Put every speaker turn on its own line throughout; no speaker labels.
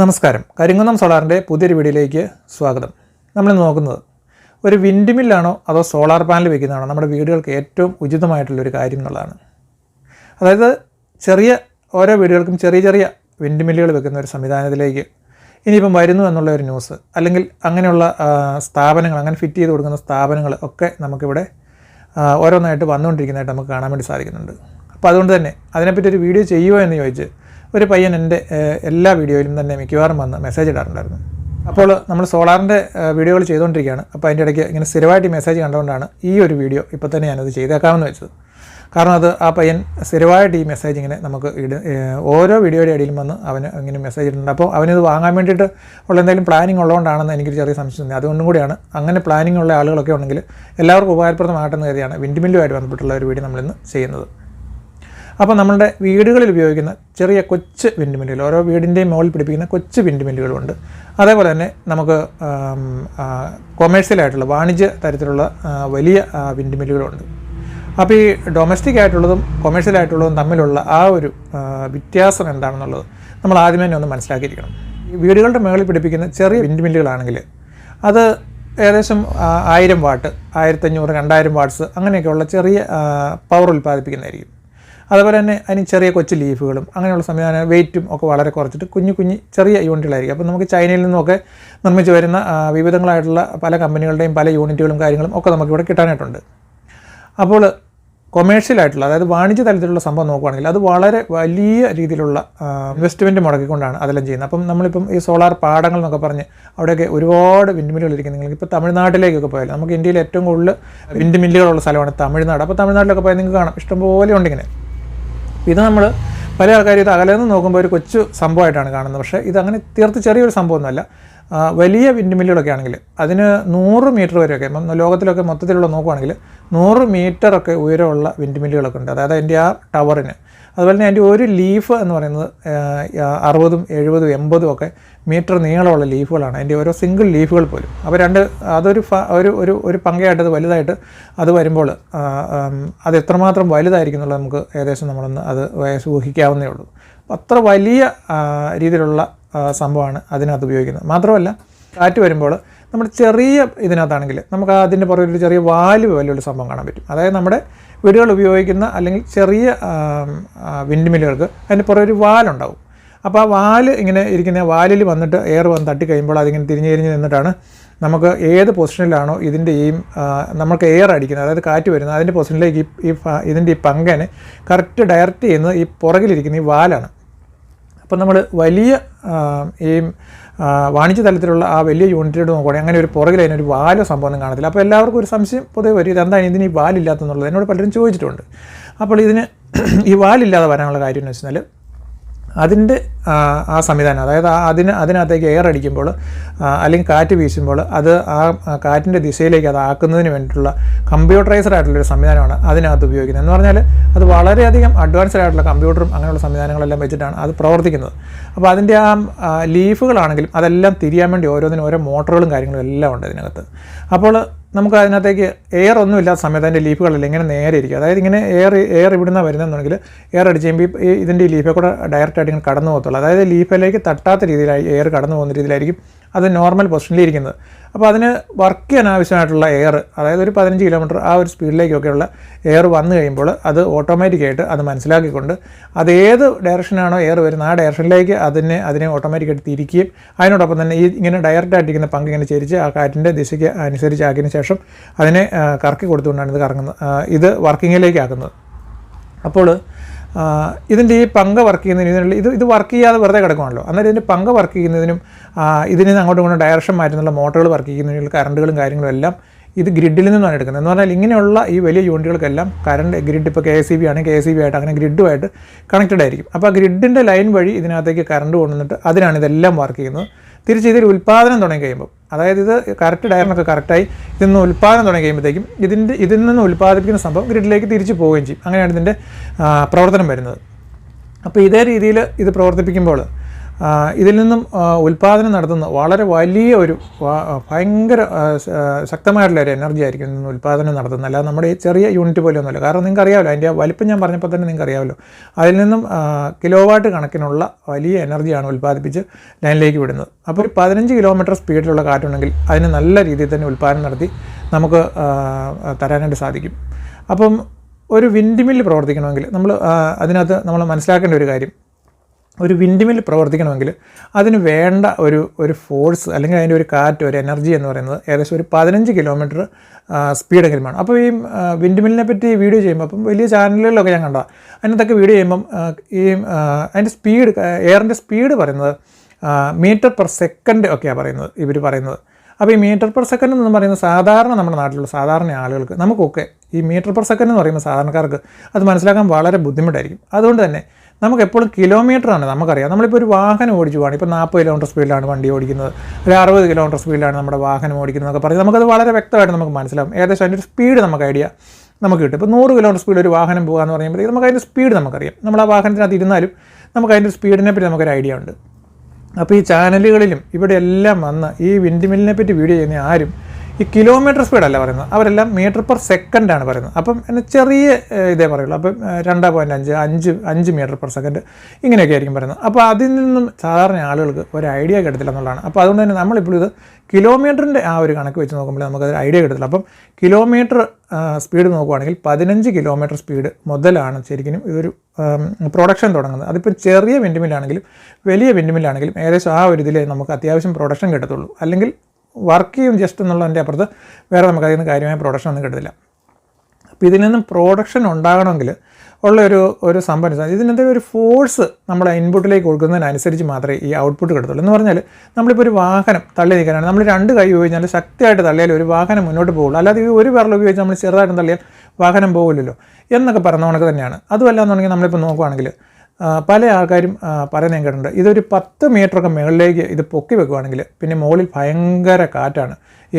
നമസ്കാരം കരിങ്കുന്നം സോളാറിൻ്റെ പുതിയൊരു വീഡിയോയിലേക്ക് സ്വാഗതം നമ്മൾ നോക്കുന്നത് ഒരു വിൻഡ് മില്ലാണോ അതോ സോളാർ പാനൽ വയ്ക്കുന്നതാണോ നമ്മുടെ വീടുകൾക്ക് ഏറ്റവും ഉചിതമായിട്ടുള്ളൊരു കാര്യം എന്നുള്ളതാണ് അതായത് ചെറിയ ഓരോ വീടുകൾക്കും ചെറിയ ചെറിയ വിൻഡ് മില്ലുകൾ വെക്കുന്ന ഒരു സംവിധാനത്തിലേക്ക് ഇനിയിപ്പം വരുന്നു എന്നുള്ള ഒരു ന്യൂസ് അല്ലെങ്കിൽ അങ്ങനെയുള്ള സ്ഥാപനങ്ങൾ അങ്ങനെ ഫിറ്റ് ചെയ്ത് കൊടുക്കുന്ന സ്ഥാപനങ്ങൾ ഒക്കെ നമുക്കിവിടെ ഓരോന്നായിട്ട് വന്നുകൊണ്ടിരിക്കുന്നതായിട്ട് നമുക്ക് കാണാൻ വേണ്ടി സാധിക്കുന്നുണ്ട് അപ്പോൾ അതുകൊണ്ട് തന്നെ അതിനെപ്പറ്റി ഒരു വീഡിയോ ചെയ്യുമോ എന്ന് ചോദിച്ച് ഒരു പയ്യൻ എൻ്റെ എല്ലാ വീഡിയോയിലും തന്നെ മിക്കവാറും വന്ന് മെസ്സേജ് ഇടാറുണ്ടായിരുന്നു അപ്പോൾ നമ്മൾ സോളാറിൻ്റെ വീഡിയോകൾ ചെയ്തുകൊണ്ടിരിക്കുകയാണ് അപ്പോൾ അതിൻ്റെ ഇടയ്ക്ക് ഇങ്ങനെ സ്ഥിരമായിട്ട് മെസ്സേജ് കണ്ടുകൊണ്ടാണ് ഈ ഒരു വീഡിയോ ഇപ്പോൾ തന്നെ ഞാനത് ചെയ്തേക്കാമെന്ന് വെച്ചത് കാരണം അത് ആ പയ്യൻ സ്ഥിരമായിട്ട് ഈ മെസ്സേജ് ഇങ്ങനെ നമുക്ക് ഇട ഓരോ വീഡിയോയുടെ ഇടയിലും വന്ന് അവന് ഇങ്ങനെ മെസ്സേജ് ഇടുന്നുണ്ട് അപ്പോൾ അവനത് വാങ്ങാൻ വേണ്ടിയിട്ട് ഉള്ള എന്തെങ്കിലും പ്ലാനിങ് ഉള്ളതുകൊണ്ടാണെന്ന് എനിക്കൊരു ചെറിയ സംശയം തന്നെ അതുകൊണ്ടും കൂടിയാണ് അങ്ങനെ പ്ലാനിങ് ഉള്ള ആളുകളൊക്കെ ഉണ്ടെങ്കിൽ എല്ലാവർക്കും ഉപകാരപ്രദമാകട്ടെന്ന് കരുതിയാണ് വിൻഡ്മില്ലുമായിട്ട് ബന്ധപ്പെട്ടുള്ള ഒരു വീഡിയോ നമ്മളിന്ന് ചെയ്യുന്നത് അപ്പോൾ നമ്മളുടെ വീടുകളിൽ ഉപയോഗിക്കുന്ന ചെറിയ കൊച്ച് വിൻഡ്മില്ലുകൾ ഓരോ വീടിൻ്റെയും മുകളിൽ പിടിപ്പിക്കുന്ന കൊച്ച് വിൻഡ്മില്ലുകളുണ്ട് അതേപോലെ തന്നെ നമുക്ക് കൊമേഴ്സ്യലായിട്ടുള്ള വാണിജ്യ തരത്തിലുള്ള വലിയ വിൻഡ്മില്ലുകളുണ്ട് അപ്പോൾ ഈ ഡൊമസ്റ്റിക് ആയിട്ടുള്ളതും കൊമേഴ്ഷ്യൽ ആയിട്ടുള്ളതും തമ്മിലുള്ള ആ ഒരു വ്യത്യാസം എന്താണെന്നുള്ളത് നമ്മൾ ആദ്യമേ തന്നെ ഒന്ന് മനസ്സിലാക്കിയിരിക്കണം ഈ വീടുകളുടെ മുകളിൽ പിടിപ്പിക്കുന്ന ചെറിയ വിൻഡ്മില്ലുകളാണെങ്കിൽ അത് ഏകദേശം ആയിരം വാട്ട് ആയിരത്തഞ്ഞൂറ് രണ്ടായിരം വാട്ട്സ് അങ്ങനെയൊക്കെയുള്ള ചെറിയ പവർ ഉൽപ്പാദിപ്പിക്കുന്നതായിരിക്കും അതുപോലെ തന്നെ അതിന് ചെറിയ കൊച്ചു ലീഫുകളും അങ്ങനെയുള്ള സംവിധാനം വെയിറ്റും ഒക്കെ വളരെ കുറച്ചിട്ട് കുഞ്ഞു കുഞ്ഞു ചെറിയ യൂണിറ്റുകളായിരിക്കും അപ്പോൾ നമുക്ക് ചൈനയിൽ നിന്നൊക്കെ നിർമ്മിച്ച് വരുന്ന വിവിധങ്ങളായിട്ടുള്ള പല കമ്പനികളുടെയും പല യൂണിറ്റുകളും കാര്യങ്ങളും ഒക്കെ നമുക്കിവിടെ കിട്ടാനായിട്ടുണ്ട് അപ്പോൾ കൊമേഴ്ഷ്യലായിട്ടുള്ള അതായത് വാണിജ്യ തലത്തിലുള്ള സംഭവം നോക്കുകയാണെങ്കിൽ അത് വളരെ വലിയ രീതിയിലുള്ള ഇൻവെസ്റ്റ്മെൻറ്റ് മുടക്കിക്കൊണ്ടാണ് അതെല്ലാം ചെയ്യുന്നത് അപ്പം നമ്മളിപ്പം ഈ സോളാർ പാടങ്ങൾ എന്നൊക്കെ പറഞ്ഞ് അവിടെയൊക്കെ ഒരുപാട് വിൻഡ്മില്ലുകൾ ഇരിക്കുന്നത് നിങ്ങൾക്ക് ഇപ്പോൾ തമിഴ്നാട്ടിലേക്കൊക്കെ പോയാൽ നമുക്ക് ഇന്ത്യയിൽ ഏറ്റവും കൂടുതൽ വിൻഡ്മില്ലുകളുള്ള സ്ഥലമാണ് തമിഴ്നാട് അപ്പോൾ തമിഴ്നാട്ടിലൊക്കെ പോയാൽ നിങ്ങൾക്ക് കാണാം ഇഷ്ടംപോലെ ഉണ്ടിങ്ങനെ ഇത് നമ്മൾ പല ആൾക്കാരും ഇത് അകലെ നിന്ന് നോക്കുമ്പോൾ ഒരു കൊച്ചു സംഭവമായിട്ടാണ് കാണുന്നത് പക്ഷേ ഇതങ്ങനെ തീർത്ത് ചെറിയൊരു സംഭവമൊന്നുമല്ല വലിയ വിൻഡ്മില്ലുകളൊക്കെ ആണെങ്കിൽ അതിന് നൂറ് മീറ്റർ വരെയൊക്കെ ലോകത്തിലൊക്കെ മൊത്തത്തിലുള്ള നോക്കുകയാണെങ്കിൽ നൂറ് മീറ്ററൊക്കെ ഉയരമുള്ള വിൻഡ്മില്ലുകളൊക്കെ ഉണ്ട് അതായത് അതിൻ്റെ ആ ടവറിന് അതുപോലെ തന്നെ അതിൻ്റെ ഒരു ലീഫ് എന്ന് പറയുന്നത് അറുപതും എഴുപതും എൺപതും ഒക്കെ മീറ്റർ നീളമുള്ള ലീഫുകളാണ് അതിൻ്റെ ഓരോ സിംഗിൾ ലീഫുകൾ പോലും അപ്പോൾ രണ്ട് അതൊരു ഒരു ഒരു ഒരു പങ്കയായിട്ട് അത് വലുതായിട്ട് അത് വരുമ്പോൾ അത് എത്രമാത്രം എന്നുള്ളത് നമുക്ക് ഏകദേശം നമ്മളൊന്ന് അത് ഊഹിക്കാവുന്നേ ഉള്ളൂ അത്ര വലിയ രീതിയിലുള്ള സംഭവമാണ് അതിനകത്ത് ഉപയോഗിക്കുന്നത് മാത്രമല്ല കാറ്റ് വരുമ്പോൾ നമ്മുടെ ചെറിയ ഇതിനകത്താണെങ്കിൽ നമുക്ക് അതിൻ്റെ പുറകിൽ ഒരു ചെറിയ വാല് പോലെയുള്ള സംഭവം കാണാൻ പറ്റും അതായത് നമ്മുടെ വീടുകൾ ഉപയോഗിക്കുന്ന അല്ലെങ്കിൽ ചെറിയ വിൻഡ് മില്ലുകൾക്ക് അതിൻ്റെ പുറകെ ഒരു വാലുണ്ടാവും അപ്പോൾ ആ വാല് ഇങ്ങനെ ഇരിക്കുന്ന വാലിൽ വന്നിട്ട് എയർ വന്ന് തട്ടി കഴിയുമ്പോൾ അതിങ്ങനെ തിരിഞ്ഞ് തിരിഞ്ഞ് നിന്നിട്ടാണ് നമുക്ക് ഏത് പൊസിഷനിലാണോ ഇതിൻ്റെ ഈ നമുക്ക് എയർ അടിക്കുന്നത് അതായത് കാറ്റ് വരുന്നത് അതിൻ്റെ പൊസിഷനിലേക്ക് ഈ ഇതിൻ്റെ ഈ പങ്കനെ കറക്റ്റ് ഡയറക്റ്റ് ചെയ്യുന്നത് ഈ പുറകിലിരിക്കുന്ന ഈ വാലാണ് ഇപ്പം നമ്മൾ വലിയ ഈ വാണിജ്യ തലത്തിലുള്ള ആ വലിയ യൂണിറ്റിലോട് നോക്കുകയാണെങ്കിൽ അങ്ങനെ ഒരു പുറകിൽ അതിനൊരു വാലോ സംഭവം കാണത്തില്ല അപ്പോൾ എല്ലാവർക്കും ഒരു സംശയം പൊതുവെ വരും ഇതെന്താണ് ഇതിന് ഈ വാലില്ലാത്തെന്നുള്ളത് എന്നോട് പലരും ചോദിച്ചിട്ടുണ്ട് അപ്പോൾ ഇതിന് ഈ വാലില്ലാതെ വരാനുള്ള കാര്യം എന്ന് വെച്ചാൽ അതിൻ്റെ ആ സംവിധാനം അതായത് ആ അതിന് അതിനകത്തേക്ക് എയർ അടിക്കുമ്പോൾ അല്ലെങ്കിൽ കാറ്റ് വീശുമ്പോൾ അത് ആ കാറ്റിൻ്റെ ദിശയിലേക്ക് അത് ആക്കുന്നതിന് വേണ്ടിയിട്ടുള്ള കമ്പ്യൂട്ടറൈസ്ഡ് ആയിട്ടുള്ളൊരു സംവിധാനമാണ് അതിനകത്ത് ഉപയോഗിക്കുന്നത് എന്ന് പറഞ്ഞാൽ അത് വളരെയധികം അഡ്വാൻസ്ഡ് ആയിട്ടുള്ള കമ്പ്യൂട്ടറും അങ്ങനെയുള്ള സംവിധാനങ്ങളെല്ലാം വെച്ചിട്ടാണ് അത് പ്രവർത്തിക്കുന്നത് അപ്പോൾ അതിൻ്റെ ആ ലീഫുകളാണെങ്കിലും അതെല്ലാം തിരിയാൻ വേണ്ടി ഓരോന്നിനും ഓരോ മോട്ടറുകളും കാര്യങ്ങളും എല്ലാം ഉണ്ട് ഇതിനകത്ത് അപ്പോൾ നമുക്ക് അതിനകത്തേക്ക് എയർ ഒന്നും ഇല്ലാത്ത സമയത്ത് അതിൻ്റെ ലീഫുകളല്ല ഇങ്ങനെ നേരെ ഇരിക്കും അതായത് ഇങ്ങനെ എയർ എയർ ഇവിടുന്ന് വരുന്നതെന്നുണ്ടെങ്കിൽ എയർ അടിച്ച് കഴിയുമ്പോൾ ഇതിൻ്റെ ലീഫെ കൂടെ ഡയറക്റ്റായിട്ട് ഇങ്ങനെ കടന്നു പോകത്തുള്ളൂ അതായത് ലീഫിലേക്ക് തട്ടാത്ത രീതിയിലായി എയർ കടന്നു പോകുന്ന രീതിയിലായിരിക്കും അത് നോർമൽ പൊസിഷനിലിരിക്കുന്നത് അപ്പോൾ അതിന് വർക്ക് ചെയ്യാൻ ആവശ്യമായിട്ടുള്ള എയർ അതായത് ഒരു പതിനഞ്ച് കിലോമീറ്റർ ആ ഒരു സ്പീഡിലേക്കൊക്കെയുള്ള എയർ വന്നു കഴിയുമ്പോൾ അത് ഓട്ടോമാറ്റിക്കായിട്ട് അത് മനസ്സിലാക്കിക്കൊണ്ട് അത് ഏത് ഡയറക്ഷനാണോ എയർ വരുന്നത് ആ ഡയറക്ഷനിലേക്ക് അതിനെ അതിനെ ഓട്ടോമാറ്റിക്കായിട്ട് തിരിക്കുകയും അതിനോടൊപ്പം തന്നെ ഈ ഇങ്ങനെ ഡയറക്റ്റ് പങ്ക് ഇങ്ങനെ ചരിച്ച് ആ കാറ്റിൻ്റെ ദിശയ്ക്ക് അനുസരിച്ച് ആക്കിയതിന് ശേഷം അതിനെ കറക്കി കൊടുത്തുകൊണ്ടാണ് ഇത് കറങ്ങുന്നത് ഇത് വർക്കിങ്ങിലേക്കാക്കുന്നത് അപ്പോൾ ഇതിൻ്റെ ഈ പങ്ക് വർക്ക് ചെയ്യുന്നതിനും ഇതിനുള്ള ഇത് ഇത് വർക്ക് ചെയ്യാതെ വെറുതെ കിടക്കുവാണല്ലോ അന്നേരം ഇതിൻ്റെ പങ്ക് വർക്ക് ചെയ്യുന്നതിനും ഇതിന് അങ്ങോട്ടും ഇങ്ങോട്ടും ഡയറക്ഷൻ മാറ്റുന്നുള്ള മോട്ടറുകൾ വർക്ക് ചെയ്യുന്നതിനുള്ള കറണ്ടുകളും കാര്യങ്ങളും എല്ലാം ഇത് ഗ്രിഡിൽ നിന്നാണ് എടുക്കുന്നത് എന്ന് പറഞ്ഞാൽ ഇങ്ങനെയുള്ള ഈ വലിയ യൂണിറ്റുകൾക്കെല്ലാം കറണ്ട് ഗ്രിഡ് ഇപ്പോൾ കെ എസ് സി ബി ആണ് കെ എസ് സി ബി ആയിട്ട് അങ്ങനെ ഗ്രിഡുമായിട്ട് കണക്റ്റഡ് ആയിരിക്കും അപ്പോൾ ആ ഗ്രിഡിൻ്റെ ലൈൻ വഴി ഇതിനകത്തേക്ക് കറണ്ട് കൊണ്ടുവന്നിട്ട് അതിനാണ് ഇതെല്ലാം വർക്ക് ചെയ്യുന്നത് തിരിച്ച് ഇതിൽ ഉൽപ്പാദനം തുടങ്ങി കഴിയുമ്പോൾ അതായത് ഇത് കറക്റ്റ് ഡയറിനൊക്കെ കറക്റ്റായി ഇതിൽ നിന്ന് ഉൽപ്പാദനം തുടങ്ങി കഴിയുമ്പോഴത്തേക്കും ഇതിൻ്റെ ഇതിൽ നിന്ന് ഉൽപ്പാദിപ്പിക്കുന്ന സംഭവം ഗ്രിഡിലേക്ക് തിരിച്ചു പോവുകയും ചെയ്യും അങ്ങനെയാണ് ഇതിൻ്റെ പ്രവർത്തനം വരുന്നത് അപ്പോൾ ഇതേ രീതിയിൽ ഇത് പ്രവർത്തിപ്പിക്കുമ്പോൾ ഇതിൽ നിന്നും ഉൽപ്പാദനം നടത്തുന്ന വളരെ വലിയ ഒരു ഭയങ്കര ശക്തമായിട്ടുള്ള ഒരു എനർജി ആയിരിക്കും ഇതിൽ നിന്ന് ഉൽപ്പാദനം നടത്തുന്നത് അല്ലാതെ നമ്മുടെ ഈ ചെറിയ യൂണിറ്റ് പോലെയൊന്നുമല്ല കാരണം നിങ്ങൾക്ക് അറിയാമല്ലോ അതിൻ്റെ വലിപ്പം ഞാൻ പറഞ്ഞപ്പോൾ തന്നെ നിങ്ങൾക്ക് അറിയാമല്ലോ അതിൽ നിന്നും കിലോവാട്ട് കണക്കിനുള്ള വലിയ എനർജിയാണ് ഉൽപ്പാദിപ്പിച്ച് ലൈനിലേക്ക് വിടുന്നത് അപ്പോൾ ഒരു പതിനഞ്ച് കിലോമീറ്റർ സ്പീഡിലുള്ള കാറ്റുണ്ടെങ്കിൽ അതിന് നല്ല രീതിയിൽ തന്നെ ഉൽപ്പാദനം നടത്തി നമുക്ക് തരാനായിട്ട് സാധിക്കും അപ്പം ഒരു വിൻഡ് മില്ല് പ്രവർത്തിക്കണമെങ്കിൽ നമ്മൾ അതിനകത്ത് നമ്മൾ മനസ്സിലാക്കേണ്ട ഒരു കാര്യം ഒരു വിൻഡ്മിൽ പ്രവർത്തിക്കണമെങ്കിൽ അതിന് വേണ്ട ഒരു ഒരു ഫോഴ്സ് അല്ലെങ്കിൽ അതിൻ്റെ ഒരു കാറ്റ് ഒരു എനർജി എന്ന് പറയുന്നത് ഏകദേശം ഒരു പതിനഞ്ച് കിലോമീറ്റർ സ്പീഡെങ്കിലും വേണം അപ്പോൾ ഈ വിൻഡ്മില്ലിനെ പറ്റി വീഡിയോ ചെയ്യുമ്പോൾ അപ്പം വലിയ ചാനലുകളിലൊക്കെ ഞാൻ കണ്ട അതിനകത്തൊക്കെ വീഡിയോ ചെയ്യുമ്പം ഈ അതിൻ്റെ സ്പീഡ് എയറിൻ്റെ സ്പീഡ് പറയുന്നത് മീറ്റർ പെർ സെക്കൻഡ് ഒക്കെയാണ് പറയുന്നത് ഇവർ പറയുന്നത് അപ്പോൾ ഈ മീറ്റർ പെർ സെക്കൻഡ് എന്ന് പറയുന്നത് സാധാരണ നമ്മുടെ നാട്ടിലുള്ള സാധാരണ ആളുകൾക്ക് നമുക്കൊക്കെ ഈ മീറ്റർ പെർ സെക്കൻഡ് എന്ന് പറയുമ്പോൾ സാധാരണക്കാർക്ക് അത് മനസ്സിലാക്കാൻ വളരെ ബുദ്ധിമുട്ടായിരിക്കും അതുകൊണ്ട് തന്നെ നമുക്ക് എപ്പോഴും കിലോമീറ്ററാണ് നമുക്കറിയാം നമ്മളിപ്പോൾ ഒരു വാഹനം ഓടിച്ചു പോകണം ഇപ്പോൾ നാൽപ്പത് കിലോമീറ്റർ സ്പീഡിലാണ് വണ്ടി ഓടിക്കുന്നത് ഒരു അറുപത് കിലോമീറ്റർ സ്പീഡിലാണ് നമ്മുടെ വാഹനം ഓടിക്കുന്നത് എന്നൊക്കെ പറഞ്ഞ് നമുക്കത് വളരെ വ്യക്തമായിട്ട് നമുക്ക് മനസ്സിലാവും ഏകദേശം അതിൻ്റെ ഒരു സ്പീഡ് നമുക്ക് ഐഡിയ നമുക്ക് കിട്ടും ഇപ്പോൾ നൂറ് കിലോമീറ്റർ സ്പീഡ് ഒരു വാഹനം പോകുക എന്ന് പറയുമ്പോഴത്തേക്ക് നമുക്ക് അതിൻ്റെ സ്പീഡ് നമുക്കറിയാം നമ്മൾ ആ വാഹനത്തിനകത്ത് ഇരുന്നാലും നമുക്ക് അതിൻ്റെ സ്പീഡിനെ പറ്റി നമുക്കൊരു ഐഡിയ ഉണ്ട് അപ്പോൾ ഈ ചാനലുകളിലും ഇവിടെ എല്ലാം വന്ന് ഈ വിൻഡിമില്ലിനെ പറ്റി വീഡിയോ ചെയ്യുന്ന ആരും ഈ കിലോമീറ്റർ സ്പീഡല്ല പറയുന്നത് അവരെല്ലാം മീറ്റർ പെർ സെക്കൻഡ് ആണ് പറയുന്നത് അപ്പം എന്നെ ചെറിയ ഇതേ പറയുള്ളൂ അപ്പം രണ്ട് പോയിൻ്റ് അഞ്ച് അഞ്ച് അഞ്ച് മീറ്റർ പെർ സെക്കൻഡ് ഇങ്ങനെയൊക്കെ ആയിരിക്കും പറയുന്നത് അപ്പോൾ അതിൽ നിന്നും സാധാരണ ആളുകൾക്ക് ഒരു ഐഡിയ കിട്ടത്തില്ല എന്നുള്ളതാണ് അപ്പോൾ അതുകൊണ്ട് തന്നെ നമ്മളിപ്പോൾ ഇത് കിലോമീറ്ററിൻ്റെ ആ ഒരു കണക്ക് വെച്ച് നോക്കുമ്പോൾ നമുക്ക് അതൊരു ഐഡിയ കിട്ടത്തില്ല അപ്പം കിലോമീറ്റർ സ്പീഡ് നോക്കുവാണെങ്കിൽ പതിനഞ്ച് കിലോമീറ്റർ സ്പീഡ് മുതലാണ് ശരിക്കും ഇതൊരു പ്രൊഡക്ഷൻ തുടങ്ങുന്നത് അതിപ്പോൾ ചെറിയ വെൻറ്റുമില്ലാണെങ്കിലും വലിയ വെൻറ്റുമില്ലാണെങ്കിലും ഏകദേശം ആ ഒരു ഇതിൽ നമുക്ക് അത്യാവശ്യം പ്രൊഡക്ഷൻ കിട്ടത്തുള്ളൂ അല്ലെങ്കിൽ വർക്ക് ചെയ്യും ജസ്റ്റ് എന്നുള്ളതിൻ്റെ അപ്പുറത്ത് വേറെ നമുക്കതിൽ നിന്ന് കാര്യമായ പ്രൊഡക്ഷൻ ഒന്നും കിട്ടത്തില്ല അപ്പോൾ ഇതിൽ നിന്നും പ്രൊഡക്ഷൻ ഉണ്ടാകണമെങ്കിൽ ഉള്ള ഒരു ഒരു ഇതിനെന്തെങ്കിലും ഒരു ഫോഴ്സ് നമ്മൾ ഇൻപുട്ടിലേക്ക് കൊടുക്കുന്നതിനനുസരിച്ച് മാത്രമേ ഈ ഔട്ട്പുട്ട് കിട്ടത്തുള്ളൂ എന്ന് പറഞ്ഞാൽ നമ്മളിപ്പോൾ ഒരു വാഹനം തള്ളി നിൽക്കാനാണ് നമ്മൾ രണ്ട് കൈ ഉപയോഗിച്ചാൽ ശക്തിയായിട്ട് തള്ളിയാൽ ഒരു വാഹനം മുന്നോട്ട് പോകുള്ളൂ അല്ലാതെ ഈ ഒരു വിരൽ ഉപയോഗിച്ച് നമ്മൾ ചെറുതായിട്ട് തള്ളിയാൽ വാഹനം പോകില്ലല്ലോ എന്നൊക്കെ പറഞ്ഞ കണക്ക് തന്നെയാണ് അതുമല്ല എന്നുണ്ടെങ്കിൽ നമ്മളിപ്പോൾ നോക്കുകയാണെങ്കിൽ പല ആൾക്കാരും പറയുന്നത് ഞാൻ കേട്ടിട്ടുണ്ട് ഇതൊരു പത്ത് മീറ്ററൊക്കെ മുകളിലേക്ക് ഇത് പൊക്കി വെക്കുവാണെങ്കിൽ പിന്നെ മുകളിൽ ഭയങ്കര കാറ്റാണ്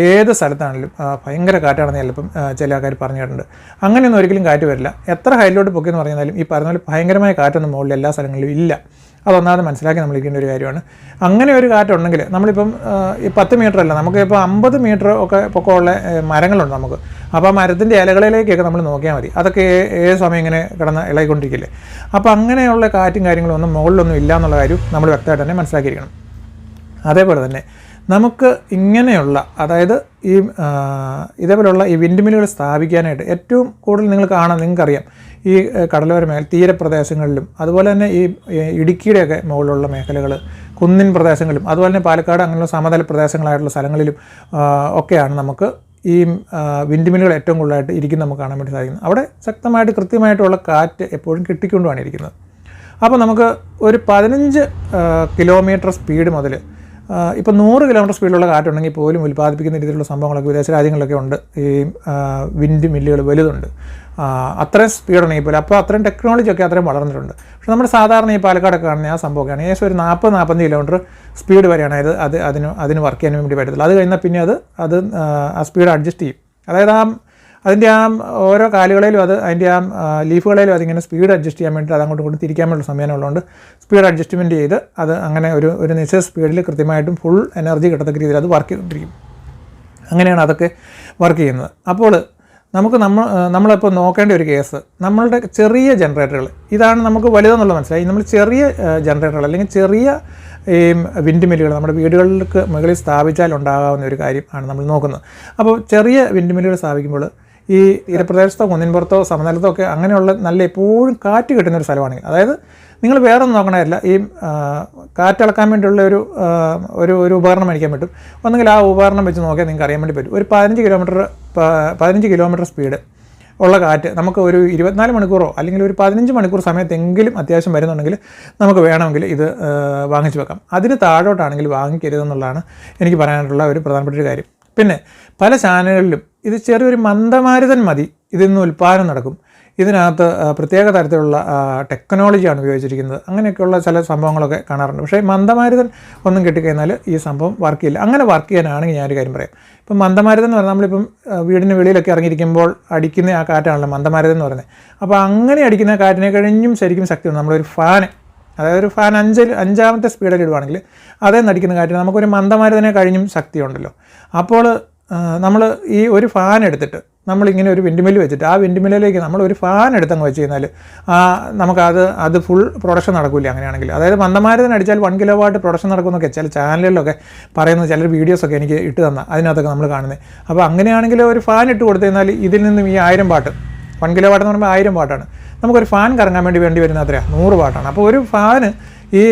ഏത് സ്ഥലത്താണെങ്കിലും ഭയങ്കര കാറ്റാണെന്ന് ചിലപ്പം ചില ആൾക്കാർ പറഞ്ഞു കേട്ടിട്ടുണ്ട് അങ്ങനെയൊന്നും ഒരിക്കലും കാറ്റ് വരില്ല എത്ര ഹൈലോട്ട് പൊക്കി എന്ന് പറഞ്ഞാലും ഈ പറഞ്ഞ പോലെ ഭയങ്കരമായ കാറ്റൊന്നും മുകളിൽ എല്ലാ സ്ഥലങ്ങളിലും ഇല്ല അതൊന്നാമത് മനസ്സിലാക്കി നമ്മൾ ഇരിക്കേണ്ട ഒരു കാര്യമാണ് അങ്ങനെ ഒരു കാറ്റുണ്ടെങ്കിൽ നമ്മളിപ്പം ഈ പത്ത് മീറ്റർ അല്ല നമുക്ക് ഇപ്പോൾ അമ്പത് മീറ്റർ ഒക്കെ പൊക്കമുള്ള മരങ്ങളുണ്ട് നമുക്ക് അപ്പോൾ ആ മരത്തിൻ്റെ ഇലകളിലേക്കൊക്കെ നമ്മൾ നോക്കിയാൽ മതി അതൊക്കെ ഏത് സമയം ഇങ്ങനെ കിടന്ന് ഇളകിക്കൊണ്ടിരിക്കില്ലേ അപ്പോൾ അങ്ങനെയുള്ള കാറ്റും കാര്യങ്ങളും ഒന്നും മുകളിലൊന്നും ഇല്ല എന്നുള്ള കാര്യം നമ്മൾ വ്യക്തമായിട്ട് തന്നെ മനസ്സിലാക്കിയിരിക്കണം അതേപോലെ തന്നെ നമുക്ക് ഇങ്ങനെയുള്ള അതായത് ഈ ഇതേപോലെയുള്ള ഈ വിൻഡ് മില്ലുകൾ സ്ഥാപിക്കാനായിട്ട് ഏറ്റവും കൂടുതൽ നിങ്ങൾ കാണാം നിങ്ങൾക്കറിയാം ഈ കടലോര മേഖല തീരപ്രദേശങ്ങളിലും അതുപോലെ തന്നെ ഈ ഇടുക്കിയുടെയൊക്കെ മുകളിലുള്ള മേഖലകൾ കുന്നിൻ പ്രദേശങ്ങളിലും അതുപോലെ തന്നെ പാലക്കാട് അങ്ങനെയുള്ള സമതല പ്രദേശങ്ങളായിട്ടുള്ള സ്ഥലങ്ങളിലും ഒക്കെയാണ് നമുക്ക് ഈ വിൻഡ്മില്ലുകൾ ഏറ്റവും കൂടുതലായിട്ട് ഇരിക്കുന്ന നമുക്ക് കാണാൻ വേണ്ടി സാധിക്കുന്നത് അവിടെ ശക്തമായിട്ട് കൃത്യമായിട്ടുള്ള കാറ്റ് എപ്പോഴും കിട്ടിക്കൊണ്ടുമാണ് ഇരിക്കുന്നത് അപ്പോൾ നമുക്ക് ഒരു പതിനഞ്ച് കിലോമീറ്റർ സ്പീഡ് മുതൽ ഇപ്പോൾ നൂറ് കിലോമീറ്റർ സ്പീഡിലുള്ള കാറ്റുണ്ടെങ്കിൽ പോലും ഉൽപ്പാദിപ്പിക്കുന്ന രീതിയിലുള്ള സംഭവങ്ങളൊക്കെ വിദേശ രാജ്യങ്ങളിലൊക്കെ ഉണ്ട് ഈ വിൻഡ് മില്ലുകൾ വലുതുണ്ട് അത്രയും സ്പീഡാണ് ഈ പോലെ അപ്പോൾ അത്രയും ടെക്നോളജി ഒക്കെ അത്രയും വളർന്നിട്ടുണ്ട് പക്ഷെ നമ്മുടെ സാധാരണ ഈ പാലക്കാടൊക്കെ കാണുന്ന ആ സംഭവമൊക്കെയാണ് ഏകദേശം ഒരു നാൽപ്പത് നാൽപ്പത്തഞ്ച് കിലോമീറ്റർ സ്പീഡ് വരെയാണ് അത് അത് അതിന് അതിന് വർക്ക് ചെയ്യാൻ വേണ്ടി പറ്റത്തില്ല അത് കഴിഞ്ഞാൽ പിന്നെ അത് അത് ആ സ്പീഡ് അഡ്ജസ്റ്റ് ചെയ്യും അതായത് ആ അതിൻ്റെ ആ ഓരോ കാലുകളിലും അത് അതിൻ്റെ ആ ലീഫുകളിലും അതിങ്ങനെ സ്പീഡ് അഡ്ജസ്റ്റ് ചെയ്യാൻ വേണ്ടി അത് അങ്ങോട്ട് ഇങ്ങോട്ടും തിരിക്കാൻ വേണ്ടി സമയം ഉള്ളതുകൊണ്ട് സ്പീഡ് അഡ്ജസ്റ്റ്മെൻറ്റ് ചെയ്ത് അത് അങ്ങനെ ഒരു ഒരു നിശ്ചിത സ്പീഡിൽ കൃത്യമായിട്ടും ഫുൾ എനർജി കിട്ടത്തക്ക രീതിയിൽ അത് വർക്ക് ചെയ്തുകൊണ്ടിരിക്കും അങ്ങനെയാണ് അതൊക്കെ വർക്ക് ചെയ്യുന്നത് അപ്പോൾ നമുക്ക് നമ്മൾ നമ്മളിപ്പോൾ നോക്കേണ്ട ഒരു കേസ് നമ്മളുടെ ചെറിയ ജനറേറ്ററുകൾ ഇതാണ് നമുക്ക് വലുതെന്നുള്ളത് മനസ്സിലായി നമ്മൾ ചെറിയ ജനറേറ്ററുകൾ അല്ലെങ്കിൽ ചെറിയ ഈ വിൻഡ് മില്ലുകൾ നമ്മുടെ വീടുകൾക്ക് മുകളിൽ സ്ഥാപിച്ചാൽ ഉണ്ടാകാവുന്ന ഒരു കാര്യം ആണ് നമ്മൾ നോക്കുന്നത് അപ്പോൾ ചെറിയ വിൻഡ് മില്ലുകൾ സ്ഥാപിക്കുമ്പോൾ ഈ തീരപ്രദേശത്തോ കുന്നിൻപുറത്തോ സമനിലത്തോ ഒക്കെ അങ്ങനെയുള്ള നല്ല എപ്പോഴും കാറ്റ് കിട്ടുന്ന ഒരു സ്ഥലമാണ് അതായത് നിങ്ങൾ വേറെ ഒന്നും നോക്കണമല്ല ഈ കാറ്റിളക്കാൻ വേണ്ടിയുള്ള ഒരു ഒരു ഒരു ഉപകരണം മേടിക്കാൻ പറ്റും ഒന്നെങ്കിൽ ആ ഉപകരണം വെച്ച് നോക്കിയാൽ നിങ്ങൾക്ക് അറിയാൻ വേണ്ടി പറ്റും ഒരു പതിനഞ്ച് കിലോമീറ്റർ പതിനഞ്ച് കിലോമീറ്റർ സ്പീഡ് ഉള്ള കാറ്റ് നമുക്ക് ഒരു ഇരുപത്തിനാല് മണിക്കൂറോ അല്ലെങ്കിൽ ഒരു പതിനഞ്ച് മണിക്കൂർ സമയത്തെങ്കിലും അത്യാവശ്യം വരുന്നുണ്ടെങ്കിൽ നമുക്ക് വേണമെങ്കിൽ ഇത് വാങ്ങിച്ചു വെക്കാം അതിന് താഴോട്ടാണെങ്കിൽ വാങ്ങിക്കരുതെന്നുള്ളതാണ് എനിക്ക് പറയാനായിട്ടുള്ള ഒരു പ്രധാനപ്പെട്ട ഒരു കാര്യം പിന്നെ പല ചാനലുകളിലും ഇത് ചെറിയൊരു മന്ദമാരുതൻ മതി ഇതിൽ നിന്ന് ഉൽപ്പാദനം നടക്കും ഇതിനകത്ത് പ്രത്യേക തരത്തിലുള്ള ടെക്നോളജിയാണ് ഉപയോഗിച്ചിരിക്കുന്നത് അങ്ങനെയൊക്കെയുള്ള ചില സംഭവങ്ങളൊക്കെ കാണാറുണ്ട് പക്ഷേ മന്ദമാരുതൻ ഒന്നും കിട്ടിക്കഴിഞ്ഞാൽ ഈ സംഭവം വർക്ക് ചെയ്യില്ല അങ്ങനെ വർക്ക് ചെയ്യാനാണെങ്കിൽ ഞാനൊരു കാര്യം പറയാം ഇപ്പം മന്ദമാരുതൻ എന്ന് പറഞ്ഞാൽ നമ്മളിപ്പം വീടിന് വെളിയിലൊക്കെ ഇറങ്ങിയിരിക്കുമ്പോൾ അടിക്കുന്ന ആ കാറ്റാണല്ലോ മന്ദമാരുതൻ എന്ന് പറയുന്നത് അപ്പോൾ അങ്ങനെ അടിക്കുന്ന കാറ്റിനെ കഴിഞ്ഞും ശരിക്കും ശക്തിയുണ്ട് നമ്മളൊരു ഫാൻ അതായത് ഒരു ഫാൻ അഞ്ചിൽ അഞ്ചാമത്തെ സ്പീഡിൽ ഇടുവാണെങ്കിൽ അതേ നടിക്കുന്ന കാറ്റിന് നമുക്കൊരു മന്ദമാരുതനെ കഴിഞ്ഞും ശക്തിയുണ്ടല്ലോ അപ്പോൾ നമ്മൾ ഈ ഒരു ഫാൻ എടുത്തിട്ട് നമ്മളിങ്ങനെ ഒരു വെൻറ്റിമിൽ വെച്ചിട്ട് ആ വെൻറ്റിമിലേക്ക് നമ്മൾ ഒരു ഫാൻ എടുത്തങ്ങ് വെച്ച് കഴിഞ്ഞാൽ നമുക്കത് അത് ഫുൾ പ്രൊഡക്ഷൻ നടക്കില്ല അങ്ങനെയാണെങ്കിൽ അതായത് മന്ദമാരതിന് അടിച്ചാൽ വൺ കിലോ വാട്ട് പ്രൊഡക്ഷൻ നടക്കുമെന്നൊക്കെ ചില ചാനലുകളിലൊക്കെ പറയുന്ന ചില വീഡിയോസൊക്കെ എനിക്ക് ഇട്ട് തന്ന അതിനകത്തൊക്കെ നമ്മൾ കാണുന്നത് അപ്പോൾ അങ്ങനെയാണെങ്കിൽ ഒരു ഫാൻ ഇട്ട് കൊടുത്തു കഴിഞ്ഞാൽ ഇതിൽ നിന്നും ഈ ആയിരം വാട്ട് വൺ കിലോ വാട്ട് എന്ന് പറയുമ്പോൾ ആയിരം വാട്ടാണ് നമുക്കൊരു ഫാൻ കറങ്ങാൻ വേണ്ടി വേണ്ടി വരുന്ന അത്രയാണ് നൂറ് വാട്ടാണ് അപ്പോൾ ഒരു ഫാന് ഈ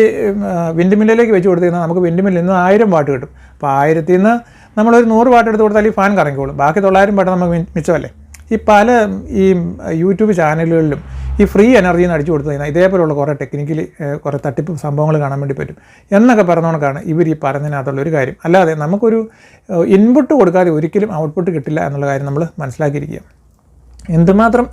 വിൻഡ്മില്ലിലേക്ക് വെച്ച് കൊടുത്തു കഴിഞ്ഞാൽ നമുക്ക് വിൻഡ്മില്ലിൽ നിന്ന് ആയിരം വാട്ട് കിട്ടും അപ്പോൾ ആയിരത്തിൽ നിന്ന് നമ്മളൊരു നൂറ് പാട്ട് എടുത്ത് കൊടുത്താൽ ഈ ഫാൻ കറങ്ങിക്കോളും ബാക്കി തൊള്ളായിരം പാട്ട് നമുക്ക് മിച്ചമല്ലേ ഈ പല ഈ യൂട്യൂബ് ചാനലുകളിലും ഈ ഫ്രീ എനർജി എന്ന് അടിച്ചു കൊടുത്തു കഴിഞ്ഞാൽ ഇതേപോലുള്ള കുറേ ടെക്നിക്കലി കുറേ തട്ടിപ്പ് സംഭവങ്ങൾ കാണാൻ വേണ്ടി പറ്റും എന്നൊക്കെ പറഞ്ഞുകൊണ്ടാണ് ഇവർ ഈ ഒരു കാര്യം അല്ലാതെ നമുക്കൊരു ഇൻപുട്ട് കൊടുക്കാതെ ഒരിക്കലും ഔട്ട്പുട്ട് കിട്ടില്ല എന്നുള്ള കാര്യം നമ്മൾ മനസ്സിലാക്കിയിരിക്കുക എന്തുമാത്രം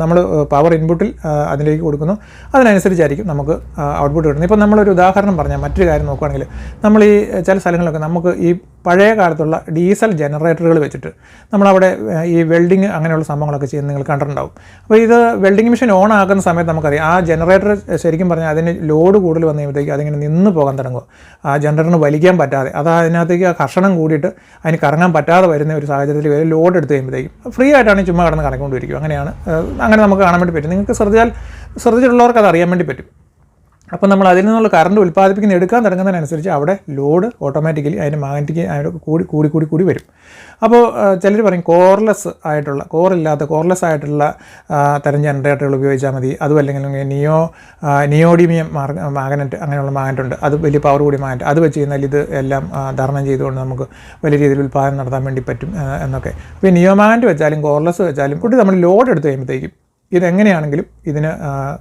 നമ്മൾ പവർ ഇൻപുട്ടിൽ അതിലേക്ക് കൊടുക്കുന്നു അതിനനുസരിച്ചായിരിക്കും നമുക്ക് ഔട്ട്പുട്ട് കിട്ടുന്നത് ഇപ്പോൾ നമ്മളൊരു ഉദാഹരണം പറഞ്ഞാൽ മറ്റൊരു കാര്യം നോക്കുകയാണെങ്കിൽ നമ്മൾ ഈ ചില സ്ഥലങ്ങളിലൊക്കെ നമുക്ക് ഈ പഴയ കാലത്തുള്ള ഡീസൽ ജനറേറ്ററുകൾ വെച്ചിട്ട് നമ്മളവിടെ ഈ വെൽഡിങ് അങ്ങനെയുള്ള സംഭവങ്ങളൊക്കെ ചെയ്യുന്ന നിങ്ങൾ കണ്ടിട്ടുണ്ടാവും അപ്പോൾ ഇത് വെൽഡിങ് മെഷീൻ ഓൺ ആക്കുന്ന സമയത്ത് നമുക്കറിയാം ആ ജനറേറ്റർ ശരിക്കും പറഞ്ഞാൽ അതിന് ലോഡ് കൂടുതൽ വന്നു കഴിയുമ്പോഴത്തേക്ക് അതിങ്ങനെ നിന്ന് പോകാൻ തുടങ്ങും ആ ജനറേറ്ററിന് വലിക്കാൻ പറ്റാതെ അത് അതിനകത്തേക്ക് ആ കർഷണം കൂടിയിട്ട് അതിന് കറങ്ങാൻ പറ്റാതെ വരുന്ന ഒരു സാഹചര്യത്തിൽ വരെ ലോഡ് എടുത്തു കഴിയുമ്പോഴത്തേക്കും ഫ്രീ ആയിട്ടാണ് ചുമ്മാ കടന്ന് കറങ്ങിക്കൊണ്ടിരിക്കും അങ്ങനെയാണ് അങ്ങനെ നമുക്ക് കാണാൻ വേണ്ടി പറ്റും നിങ്ങൾക്ക് ശ്രദ്ധിച്ചാൽ ശ്രദ്ധിച്ചിട്ടുള്ളവർക്ക് അത് അറിയാൻ വേണ്ടി പറ്റും അപ്പോൾ നമ്മൾ അതിൽ നിന്നുള്ള കറണ്ട് ഉൽപ്പാദിപ്പിക്കുന്ന എടുക്കാൻ തുടങ്ങുന്നതിനനുസരിച്ച് അവിടെ ലോഡ് ഓട്ടോമാറ്റിക്കലി അതിൻ്റെ മാഗ്നറ്റിക് അതിൻ്റെ കൂടി കൂടി കൂടി കൂടി വരും അപ്പോൾ ചിലർ പറയും കോർലെസ് ആയിട്ടുള്ള കോറില്ലാത്ത കോർലെസ് ആയിട്ടുള്ള തരം ജനറേറ്ററുകൾ ഉപയോഗിച്ചാൽ മതി അതും അല്ലെങ്കിൽ നിയോ നിയോഡിമിയം മാഗ്നറ്റ് അങ്ങനെയുള്ള മാഗ്നറ്റ് ഉണ്ട് അത് വലിയ പവർ കൂടി മാഗ്നറ്റ് അത് വെച്ച് കഴിഞ്ഞാൽ ഇത് എല്ലാം ധാരണം ചെയ്തുകൊണ്ട് നമുക്ക് വലിയ രീതിയിൽ ഉൽപ്പാദനം നടത്താൻ വേണ്ടി പറ്റും എന്നൊക്കെ അപ്പോൾ നിയോ മാഗ്നറ്റ് വെച്ചാലും കോർലെസ് വെച്ചാലും കൂട്ടി നമ്മൾ ലോഡ് എടുത്ത് കഴിയുമ്പോഴത്തേക്കും ഇതെങ്ങനെയാണെങ്കിലും ഇതിന്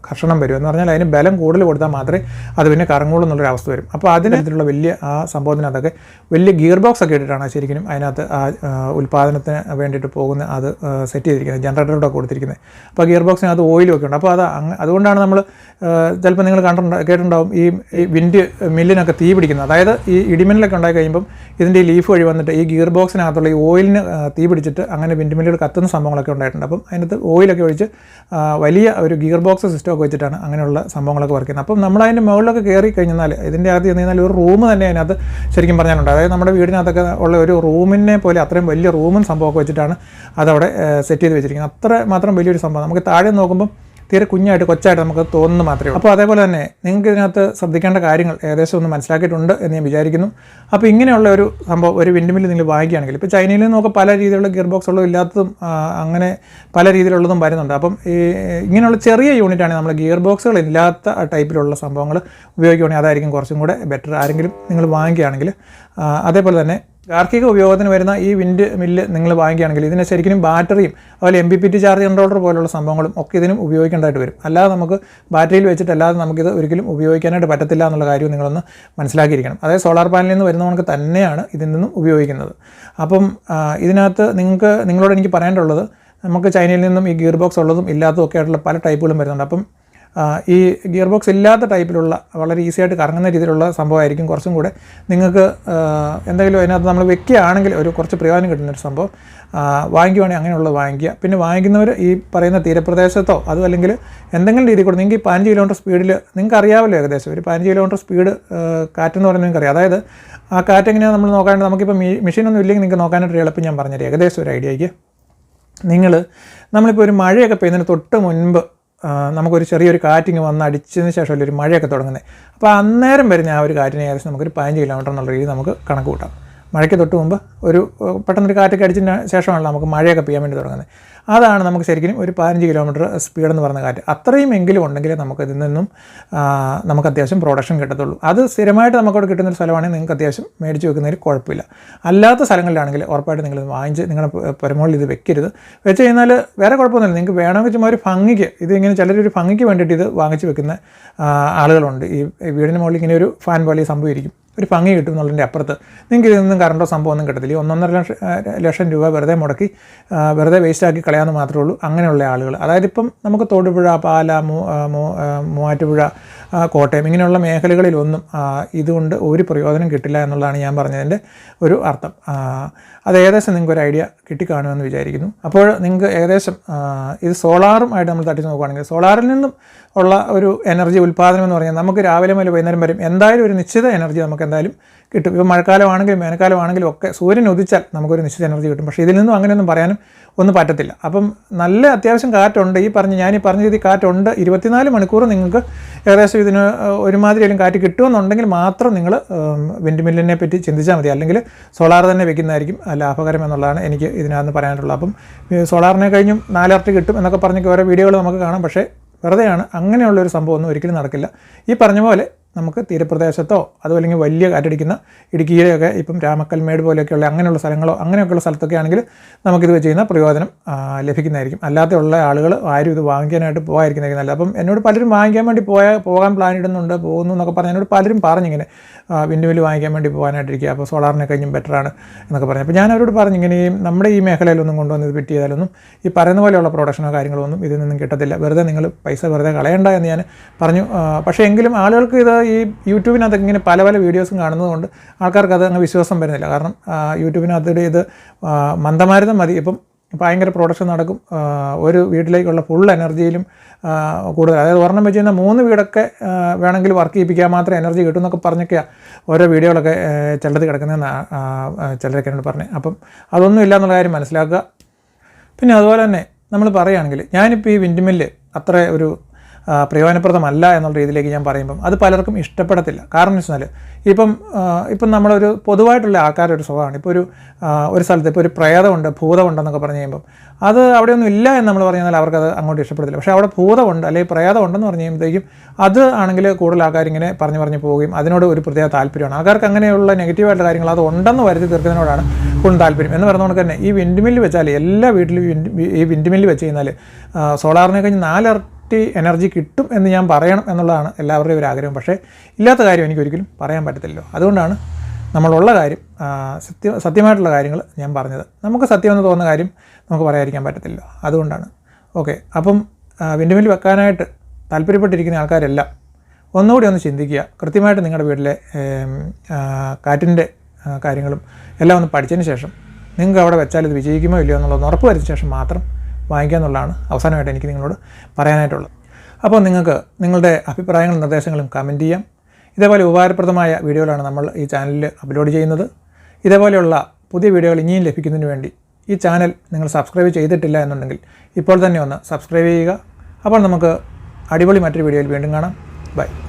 കർഷണം വരും എന്ന് പറഞ്ഞാൽ അതിന് ബലം കൂടുതൽ കൊടുത്താൽ മാത്രമേ അത് പിന്നെ കറങ്ങുള്ളൂ എന്നുള്ളൊരു അവസ്ഥ വരും അപ്പോൾ അതിനകത്തുള്ള വലിയ ആ സംഭവത്തിനകത്തൊക്കെ വലിയ ഗിയർ ബോക്സ് ഒക്കെ ഇട്ടിട്ടാണ് ശരിക്കും അതിനകത്ത് ആ ഉൽപ്പാദനത്തിന് വേണ്ടിയിട്ട് പോകുന്ന അത് സെറ്റ് ചെയ്തിരിക്കുന്നത് ജനറേറ്ററോടെ കൊടുത്തിരിക്കുന്നത് അപ്പോൾ ഗിയർ ബോക്സിനകത്ത് ഓയിലും ഒക്കെ ഉണ്ട് അപ്പോൾ അത് അതുകൊണ്ടാണ് നമ്മൾ ചിലപ്പോൾ നിങ്ങൾ കണ്ടിട്ടുണ്ട് കേട്ടിട്ടുണ്ടാവും ഈ വിൻഡ് മില്ലിനൊക്കെ തീ പിടിക്കുന്നത് അതായത് ഈ ഇടിമിന്നലൊക്കെ ഉണ്ടായി കഴിയുമ്പം ഇതിൻ്റെ ലീഫ് വഴി വന്നിട്ട് ഈ ഗിയർ ബോക്സിനകത്തുള്ള ഈ ഓയിലിന് തീ പിടിച്ചിട്ട് അങ്ങനെ വിൻഡ് മില്ലുകൾ കത്തുന്ന സംഭവങ്ങളൊക്കെ ഉണ്ടായിട്ടുണ്ട് അപ്പം അതിനകത്ത് ഓയിലൊക്കെ ഒഴിച്ച് വലിയ ഒരു ഗിയർ ബോക്സ് സിസ്റ്റമൊക്കെ വെച്ചിട്ടാണ് അങ്ങനെയുള്ള സംഭവങ്ങളൊക്കെ വർക്ക് ചെയ്യുന്നത് അപ്പം നമ്മൾ മുകളിലൊക്കെ കയറി കഴിഞ്ഞാൽ ഇതിൻ്റെ അകത്ത് ചെന്ന് ഒരു റൂം തന്നെ അതിനകത്ത് ശരിക്കും പറഞ്ഞാലുണ്ട് അതായത് നമ്മുടെ വീടിനകത്തൊക്കെ ഉള്ള ഒരു റൂമിനെ പോലെ അത്രയും വലിയ റൂമും സംഭവമൊക്കെ വെച്ചിട്ടാണ് അതവിടെ സെറ്റ് ചെയ്ത് വെച്ചിരിക്കുന്നത് അത്ര മാത്രം വലിയൊരു സംഭവം നമുക്ക് താഴെ നോക്കുമ്പം തീരെ കുഞ്ഞായിട്ട് കൊച്ചായിട്ട് നമുക്ക് തോന്നുന്നു മാത്രമേ അപ്പോൾ അതേപോലെ തന്നെ നിങ്ങൾക്ക് ഇതിനകത്ത് ശ്രദ്ധിക്കേണ്ട കാര്യങ്ങൾ ഏകദേശം ഒന്ന് മനസ്സിലാക്കിയിട്ടുണ്ട് എന്ന് ഞാൻ വിചാരിക്കുന്നു അപ്പോൾ ഇങ്ങനെയുള്ള ഒരു സംഭവം ഒരു വിൻഡ്മിൽ നിങ്ങൾ വാങ്ങിക്കുകയാണെങ്കിൽ ഇപ്പോൾ ചൈനയിൽ നിന്നൊക്കെ പല രീതിയിലുള്ള ഗിയർ ബോക്സുള്ളതും ഇല്ലാത്തതും അങ്ങനെ പല രീതിയിലുള്ളതും വരുന്നുണ്ട് അപ്പം ഈ ഇങ്ങനെയുള്ള ചെറിയ യൂണിറ്റാണ് നമ്മൾ ഗിയർ ബോക്സുകൾ ഇല്ലാത്ത ടൈപ്പിലുള്ള സംഭവങ്ങൾ ഉപയോഗിക്കുകയാണെങ്കിൽ അതായിരിക്കും കുറച്ചും കൂടെ ബെറ്റർ ആരെങ്കിലും നിങ്ങൾ വാങ്ങിക്കുകയാണെങ്കിൽ അതേപോലെ തന്നെ ഗാർഹിക ഉപയോഗത്തിന് വരുന്ന ഈ വിൻഡ് മില്ല് നിങ്ങൾ വാങ്ങിക്കുകയാണെങ്കിൽ ഇതിന് ശരിക്കും ബാറ്ററിയും അതുപോലെ M B P T charge controller പോലുള്ള സംഭവങ്ങളും ഒക്കെ ഇതിനും ഉപയോഗിക്കേണ്ടതായിട്ട് വരും അല്ലാതെ നമുക്ക് ബാറ്ററിയിൽ വെച്ചിട്ട് അല്ലാതെ നമുക്കിത് ഒരിക്കലും ഉപയോഗിക്കാനായിട്ട് പറ്റത്തില്ല എന്നുള്ള കാര്യം നിങ്ങളൊന്ന് മനസ്സിലാക്കിയിരിക്കണം അതായത് സോളാർ പാനലിൽ നിന്ന് വരുന്ന കണക്ക് തന്നെയാണ് ഇതിൽ നിന്നും ഉപയോഗിക്കുന്നത് അപ്പം ഇതിനകത്ത് നിങ്ങൾക്ക് നിങ്ങളോട് എനിക്ക് പറയാനുള്ളത് നമുക്ക് ചൈനയിൽ നിന്നും ഈ ഗിയർ ബോക്സ് ഉള്ളതും ഇല്ലാത്തതും ഒക്കെ ആയിട്ടുള്ള പല ടൈപ്പുകളും വരുന്നുണ്ട് അപ്പം ഈ ഗിയർ ബോക്സ് ഇല്ലാത്ത ടൈപ്പിലുള്ള വളരെ ഈസി ആയിട്ട് കറങ്ങുന്ന രീതിയിലുള്ള സംഭവമായിരിക്കും കുറച്ചും കൂടെ നിങ്ങൾക്ക് എന്തെങ്കിലും അതിനകത്ത് നമ്മൾ വെക്കുകയാണെങ്കിൽ ഒരു കുറച്ച് പ്രയോജനം കിട്ടുന്നൊരു സംഭവം വാങ്ങിക്കുവാണെങ്കിൽ അങ്ങനെയുള്ളത് വാങ്ങിക്കുക പിന്നെ വാങ്ങിക്കുന്നവർ ഈ പറയുന്ന തീരപ്രദേശത്തോ അതോ അല്ലെങ്കിൽ എന്തെങ്കിലും രീതിയിൽ കൂടെ നിങ്ങൾക്ക് ഈ പതിനഞ്ച് കിലോമീറ്റർ സ്പീഡിൽ നിങ്ങൾക്ക് അറിയാമല്ലോ ഏകദേശം ഒരു പതിനഞ്ച് കിലോമീറ്റർ സ്പീഡ് കാറ്റെന്ന് പറയുന്നത് നിങ്ങൾക്കറിയാം അതായത് ആ കാറ്റ് എങ്ങനെയാണ് നമ്മൾ നോക്കാണ്ട് നമുക്കിപ്പോൾ മെഷീനൊന്നും ഇല്ലെങ്കിൽ നിങ്ങൾക്ക് നോക്കാനായിട്ട് എളുപ്പം ഞാൻ പറഞ്ഞുതരാം ഏകദേശം ഒരു ഐഡിയയ്ക്ക് നിങ്ങൾ നമ്മളിപ്പോൾ ഒരു മഴയൊക്കെ പെയ്യുന്നതിന് തൊട്ട് മുൻപ് നമുക്കൊരു ചെറിയൊരു കാറ്റിങ് വന്ന് അടിച്ചതിന് ശേഷമല്ലേ ഒരു മഴയൊക്കെ തുടങ്ങുന്നത് അപ്പോൾ അന്നേരം വരുന്ന ആ ഒരു കാറ്റിന് ഏകദേശം നമുക്കൊരു പതിനഞ്ച് കിലോമീറ്റർ എന്നുള്ള രീതിയിൽ നമുക്ക് കണക്ക് കൂട്ടാം മഴയ്ക്ക് തൊട്ട് മുമ്പ് ഒരു പെട്ടെന്നൊരു കാറ്റൊക്കെ അടിച്ചതിന് ശേഷമാണല്ലോ നമുക്ക് മഴയൊക്കെ പെയ്യാൻ വേണ്ടി തുടങ്ങുന്നത് അതാണ് നമുക്ക് ശരിക്കും ഒരു പതിനഞ്ച് കിലോമീറ്റർ സ്പീഡ് എന്ന് പറയുന്ന കാറ്റ് അത്രയും എങ്കിലും ഉണ്ടെങ്കിൽ നമുക്ക് ഇതിൽ നിന്നും നമുക്ക് അത്യാവശ്യം പ്രൊഡക്ഷൻ കിട്ടത്തുള്ളൂ അത് സ്ഥിരമായിട്ട് നമുക്കവിടെ കിട്ടുന്ന ഒരു സ്ഥലമാണെങ്കിൽ നിങ്ങൾക്ക് അത്യാവശ്യം മേടിച്ച് വെക്കുന്നതിൽ കുഴപ്പമില്ല അല്ലാത്ത സ്ഥലങ്ങളിലാണെങ്കിൽ ഉറപ്പായിട്ട് നിങ്ങൾ വാങ്ങിച്ച് നിങ്ങളുടെ പരമോളിൽ ഇത് വെക്കരുത് വെച്ച് കഴിഞ്ഞാൽ വേറെ കുഴപ്പമൊന്നുമില്ല നിങ്ങൾക്ക് വേണമെങ്കിൽ ചുമ്മാ ഒരു ഭംഗിക്ക് ഇത് ഇങ്ങനെ ചിലരൊരു ഭംഗിക്ക് വേണ്ടിയിട്ട് ഇത് വാങ്ങിച്ച് വെക്കുന്ന ആളുകളുണ്ട് ഈ വീടിന് മുകളിൽ ഇങ്ങനെ ഒരു ഫാൻ പോലെ സംഭവിക്കും ഒരു ഭംഗി കിട്ടും എന്നുള്ളതിൻ്റെ അപ്പുറത്ത് നിങ്ങൾക്ക് ഇതൊന്നും കറണ്ടോ ഒന്നും കിട്ടത്തില്ല ഒന്നൊന്നര ലക്ഷം ലക്ഷം രൂപ വെറുതെ മുടക്കി വെറുതെ വേസ്റ്റാക്കി കളയാമെന്ന് മാത്രമേ ഉള്ളൂ അങ്ങനെയുള്ള ആളുകൾ അതായത് ഇപ്പം നമുക്ക് തോടുപുഴ പാല മൂവാറ്റുപുഴ കോട്ടയം ഇങ്ങനെയുള്ള മേഖലകളിലൊന്നും ഇതുകൊണ്ട് ഒരു പ്രയോജനം കിട്ടില്ല എന്നുള്ളതാണ് ഞാൻ പറഞ്ഞതിൻ്റെ ഒരു അർത്ഥം അത് ഏകദേശം നിങ്ങൾക്കൊരു ഐഡിയ കിട്ടിക്കാണുമെന്ന് വിചാരിക്കുന്നു അപ്പോൾ നിങ്ങൾക്ക് ഏകദേശം ഇത് സോളാറുമായിട്ട് നമ്മൾ തട്ടി നോക്കുകയാണെങ്കിൽ സോളാറിൽ നിന്നും ഉള്ള ഒരു എനർജി ഉൽപ്പാദനം എന്ന് പറഞ്ഞാൽ നമുക്ക് രാവിലെ മുതൽ വൈകുന്നേരം വരും എന്തായാലും ഒരു നിശ്ചിത എനർജി നമുക്ക് എന്തായാലും കിട്ടും ഇപ്പോൾ മഴക്കാലമാണെങ്കിലും വേനൽക്കാലമാണെങ്കിലും ഒക്കെ സൂര്യൻ ഉദിച്ചാൽ നമുക്കൊരു നിശ്ചിത എനർജി കിട്ടും പക്ഷേ ഇതിൽ നിന്നും അങ്ങനെയൊന്നും പറയാനും ഒന്നും പറ്റത്തില്ല അപ്പം നല്ല അത്യാവശ്യം കാറ്റുണ്ട് ഈ പറഞ്ഞ് ഞാൻ ഈ പറഞ്ഞ രീതി കാറ്റുണ്ട് ഇരുപത്തിനാല് മണിക്കൂർ നിങ്ങൾക്ക് ഏകദേശം ഇതിന് ഒരുമാതിരിയെങ്കിലും കാറ്റ് കിട്ടുമെന്നുണ്ടെങ്കിൽ മാത്രം നിങ്ങൾ മില്ലിനെ പറ്റി ചിന്തിച്ചാൽ മതി അല്ലെങ്കിൽ സോളാർ തന്നെ വെക്കുന്നതായിരിക്കും ലാഭകരം എന്നുള്ളതാണ് എനിക്ക് ഇതിനകത്ത് പറയാനുള്ളത് അപ്പം സോളാറിനെ കഴിഞ്ഞും നാലരട്ടി കിട്ടും എന്നൊക്കെ പറഞ്ഞൊക്കെ ഓരോ വീഡിയോകൾ നമുക്ക് കാണാം പക്ഷേ വെറുതെയാണ് അങ്ങനെയുള്ളൊരു സംഭവമൊന്നും ഒരിക്കലും നടക്കില്ല ഈ പറഞ്ഞ പോലെ നമുക്ക് തീരപ്രദേശത്തോ അതുപോലെ അല്ലെങ്കിൽ വലിയ കാറ്റടിക്കുന്ന ഇടുക്കിയിലെയൊക്കെ ഇപ്പം രാമക്കൽമേട് പോലെയൊക്കെയുള്ള അങ്ങനെയുള്ള സ്ഥലങ്ങളോ അങ്ങനെയൊക്കെയുള്ള സ്ഥലത്തൊക്കെ ആണെങ്കിൽ നമുക്കിത് വെച്ച് കഴിഞ്ഞാൽ പ്രയോജനം ലഭിക്കുന്നതായിരിക്കും അല്ലാതെ ഉള്ള ആളുകൾ ആരും ഇത് വാങ്ങിക്കാനായിട്ട് പോകാതിരിക്കുന്നതായിരിക്കും നല്ലത് അപ്പം എന്നോട് പലരും വാങ്ങിക്കാൻ വേണ്ടി പോയാൽ പോകാൻ പ്ലാൻ ഇടുന്നുണ്ട് പോകുന്നു എന്നൊക്കെ പറഞ്ഞ് എന്നോട് പലരും പറഞ്ഞിങ്ങനെ വില് വാങ്ങിക്കാൻ വേണ്ടി പോകാനായിട്ടിരിക്കുക അപ്പോൾ സോളാറിനെ കഴിഞ്ഞും ബെറ്ററാണ് എന്നൊക്കെ പറഞ്ഞു അപ്പോൾ ഞാൻ അവരോട് പറഞ്ഞു ഇങ്ങനെ നമ്മുടെ ഈ മേഖലയിലൊന്നും കൊണ്ടുവന്ന് ഇത് ഫിറ്റ് ചെയ്താലൊന്നും ഈ പറയുന്ന പോലെയുള്ള പ്രൊഡക്ഷനോ കാര്യങ്ങളോ ഒന്നും ഇതിൽ നിന്നും കിട്ടത്തില്ല വെറുതെ നിങ്ങൾ പൈസ വെറുതെ കളയണ്ട എന്ന് ഞാൻ പറഞ്ഞു പക്ഷേ എങ്കിലും ആളുകൾക്ക് ഇത് ഈ യൂട്യൂബിനകത്ത് ഇങ്ങനെ പല പല വീഡിയോസും കാണുന്നതുകൊണ്ട് ആൾക്കാർക്ക് അത് അങ്ങ് വിശ്വാസം വരുന്നില്ല കാരണം യൂട്യൂബിനകത്ത് ഇത് മന്ദമാരുതം മതി ഇപ്പം ഭയങ്കര പ്രൊഡക്ഷൻ നടക്കും ഒരു വീട്ടിലേക്കുള്ള ഫുൾ എനർജിയിലും കൂടുതൽ അതായത് ഒരെണ്ണം വെച്ച് കഴിഞ്ഞാൽ മൂന്ന് വീടൊക്കെ വേണമെങ്കിൽ വർക്ക് ചെയ്യിപ്പിക്കാൻ മാത്രമേ എനർജി കിട്ടും എന്നൊക്കെ പറഞ്ഞൊക്കെയാണ് ഓരോ വീഡിയോകളൊക്കെ ചിലത് കിടക്കുന്നതെന്ന് ചിലരൊക്കെ എന്നോട് പറഞ്ഞത് അപ്പം അതൊന്നും ഇല്ല എന്നുള്ള കാര്യം മനസ്സിലാക്കുക പിന്നെ അതുപോലെ തന്നെ നമ്മൾ പറയുകയാണെങ്കിൽ ഞാനിപ്പോൾ ഈ വിൻഡ്മില്ല് അത്ര ഒരു പ്രയോജനപ്രദമല്ല എന്നുള്ള രീതിയിലേക്ക് ഞാൻ പറയുമ്പം അത് പലർക്കും ഇഷ്ടപ്പെടത്തില്ല കാരണം എന്ന് വെച്ചാൽ ഇപ്പം ഇപ്പം നമ്മളൊരു പൊതുവായിട്ടുള്ള ആൾക്കാരുടെ ഒരു സ്വഭാവമാണ് ഇപ്പോൾ ഒരു ഒരു സ്ഥലത്ത് ഇപ്പോൾ ഒരു പ്രേതമുണ്ട് ഭൂതമുണ്ടെന്നൊക്കെ പറഞ്ഞു കഴിയുമ്പം അത് അവിടെയൊന്നും ഇല്ല എന്ന് നമ്മൾ പറഞ്ഞു അവർക്കത് അങ്ങോട്ട് ഇഷ്ടപ്പെടത്തില്ല പക്ഷേ അവിടെ ഭൂതമുണ്ട് അല്ലെങ്കിൽ പ്രേതമുണ്ടെന്ന് പറഞ്ഞു കഴിയുമ്പോഴത്തേക്കും അത് ആണെങ്കിൽ കൂടുതൽ ആൾക്കാരിങ്ങനെ പറഞ്ഞു പറഞ്ഞു പോവുകയും അതിനോട് ഒരു പ്രത്യേക താല്പര്യമാണ് ആൾക്കാർക്ക് അങ്ങനെയുള്ള നെഗറ്റീവായിട്ടുള്ള കാര്യങ്ങൾ അത് ഉണ്ടെന്ന് വരുത്തി തീർക്കുന്നതിനോടാണ് കൂടുതൽ താല്പര്യം എന്ന് പറഞ്ഞുകൊണ്ട് തന്നെ ഈ വിൻഡ്മില്ല് വെച്ചാൽ എല്ലാ വീട്ടിലും ഈ വിൻഡ്മില്ല് വെച്ച് കഴിഞ്ഞാൽ സോളാറിനെ കഴിഞ്ഞ് നാലര കറക്റ്റ് എനർജി കിട്ടും എന്ന് ഞാൻ പറയണം എന്നുള്ളതാണ് എല്ലാവരുടെയും ഒരു ആഗ്രഹം പക്ഷേ ഇല്ലാത്ത കാര്യം എനിക്ക് ഒരിക്കലും പറയാൻ പറ്റത്തില്ലല്ലോ അതുകൊണ്ടാണ് നമ്മളുള്ള കാര്യം സത്യ സത്യമായിട്ടുള്ള കാര്യങ്ങൾ ഞാൻ പറഞ്ഞത് നമുക്ക് സത്യമെന്ന് തോന്നുന്ന കാര്യം നമുക്ക് പറയാതിരിക്കാൻ പറ്റത്തില്ല അതുകൊണ്ടാണ് ഓക്കെ അപ്പം വിൻഡുമിൽ വെക്കാനായിട്ട് താല്പര്യപ്പെട്ടിരിക്കുന്ന ആൾക്കാരെല്ലാം ഒന്നുകൂടി ഒന്ന് ചിന്തിക്കുക കൃത്യമായിട്ട് നിങ്ങളുടെ വീട്ടിലെ കാറ്റിൻ്റെ കാര്യങ്ങളും എല്ലാം ഒന്ന് പഠിച്ചതിന് ശേഷം നിങ്ങൾക്ക് അവിടെ വെച്ചാൽ ഇത് വിജയിക്കുമോ ഇല്ലയോ എന്നുള്ളത് ഉറപ്പ് വരുന്ന ശേഷം മാത്രം വാങ്ങിക്കുക എന്നുള്ളതാണ് അവസാനമായിട്ട് എനിക്ക് നിങ്ങളോട് പറയാനായിട്ടുള്ളത് അപ്പോൾ നിങ്ങൾക്ക് നിങ്ങളുടെ അഭിപ്രായങ്ങളും നിർദ്ദേശങ്ങളും കമൻറ്റ് ചെയ്യാം ഇതേപോലെ ഉപകാരപ്രദമായ വീഡിയോകളാണ് നമ്മൾ ഈ ചാനലിൽ അപ്ലോഡ് ചെയ്യുന്നത് ഇതേപോലെയുള്ള പുതിയ വീഡിയോകൾ ഇനിയും ലഭിക്കുന്നതിന് വേണ്ടി ഈ ചാനൽ നിങ്ങൾ സബ്സ്ക്രൈബ് ചെയ്തിട്ടില്ല എന്നുണ്ടെങ്കിൽ ഇപ്പോൾ തന്നെ ഒന്ന് സബ്സ്ക്രൈബ് ചെയ്യുക അപ്പോൾ നമുക്ക് അടിപൊളി മറ്റൊരു വീഡിയോയിൽ വീണ്ടും കാണാം ബൈ